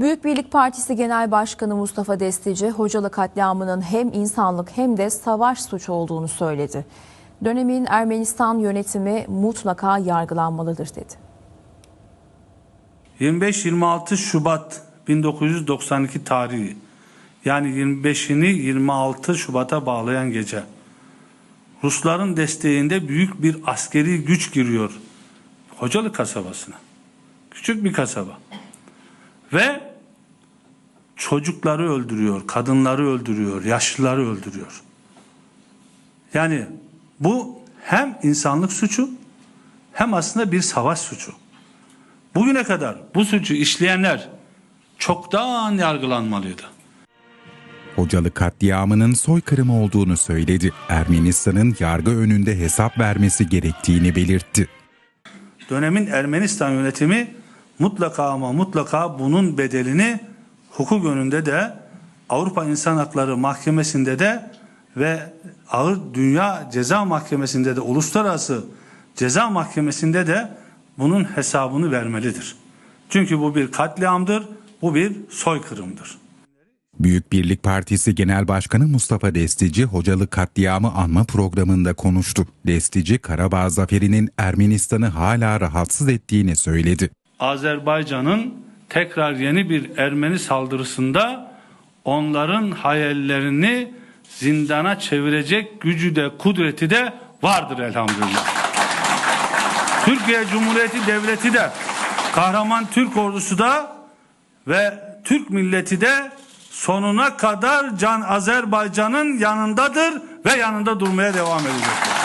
Büyük Birlik Partisi Genel Başkanı Mustafa Destici, Hocalı katliamının hem insanlık hem de savaş suçu olduğunu söyledi. Dönemin Ermenistan yönetimi mutlaka yargılanmalıdır dedi. 25-26 Şubat 1992 tarihi yani 25'ini 26 Şubat'a bağlayan gece Rusların desteğinde büyük bir askeri güç giriyor Hocalı kasabasına. Küçük bir kasaba. Ve çocukları öldürüyor, kadınları öldürüyor, yaşlıları öldürüyor. Yani bu hem insanlık suçu hem aslında bir savaş suçu. Bugüne kadar bu suçu işleyenler çoktan yargılanmalıydı. Hocalı katliamının soykırım olduğunu söyledi. Ermenistan'ın yargı önünde hesap vermesi gerektiğini belirtti. Dönemin Ermenistan yönetimi mutlaka ama mutlaka bunun bedelini hukuk önünde de Avrupa İnsan Hakları Mahkemesi'nde de ve Ağır Dünya Ceza Mahkemesi'nde de uluslararası ceza mahkemesinde de bunun hesabını vermelidir. Çünkü bu bir katliamdır, bu bir soykırımdır. Büyük Birlik Partisi Genel Başkanı Mustafa Destici Hocalı katliamı anma programında konuştu. Destici Karabağ zaferinin Ermenistan'ı hala rahatsız ettiğini söyledi. Azerbaycan'ın tekrar yeni bir Ermeni saldırısında onların hayallerini zindana çevirecek gücü de kudreti de vardır elhamdülillah. Türkiye Cumhuriyeti Devleti de kahraman Türk ordusu da ve Türk milleti de sonuna kadar Can Azerbaycan'ın yanındadır ve yanında durmaya devam edecek.